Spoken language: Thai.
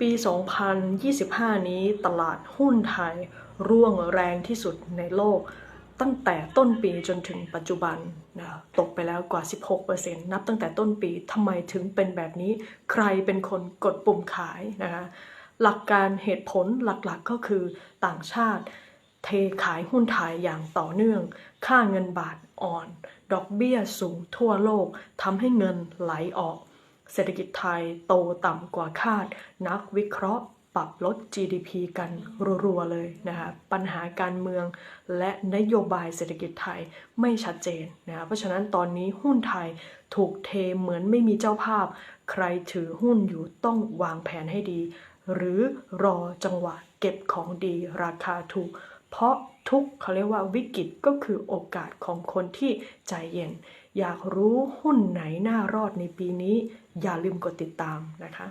ปี 2025 นี้ตลาดหุ้นไทย ร่วงแรงที่สุดในโลก ตั้งแต่ต้นปีจนถึงปัจจุบันนะตกไปแล้วกว่า 16%นับตั้งแต่ต้นปีทำไมถึงเป็นแบบนี้ ใครเป็นคนกดปุ่มขายนะคะหลักการเหตุผลหลักๆก็คือต่างชาติ เทขายหุ้นไทยอย่างต่อเนื่อง ค่าเงินบาทอ่อน ดอกเบี้ยสูงทั่วโลกทำให้เงินไหลออก เศรษฐกิจไทยโตต่ำกว่าคาด นักวิเคราะห์ปรับลด GDP กันรัวๆเลยนะคะปัญหาการเมืองและนโยบายเศรษฐกิจไทยไม่ชัดเจนนะคะเพราะฉะนั้นตอนนี้หุ้นไทยถูกเทเหมือนไม่มีเจ้าภาพ ใครถือหุ้นอยู่ต้องวางแผนให้ดี หรือรอจังหวะเก็บของดีราคาถูก เพราะทุกเขาเรียกว่าวิกฤตก็คือโอกาสของคนที่ใจเย็น อยากรู้หุ้นไหนน่ารอดในปีนี้ อย่าลืมกดติดตามนะคะ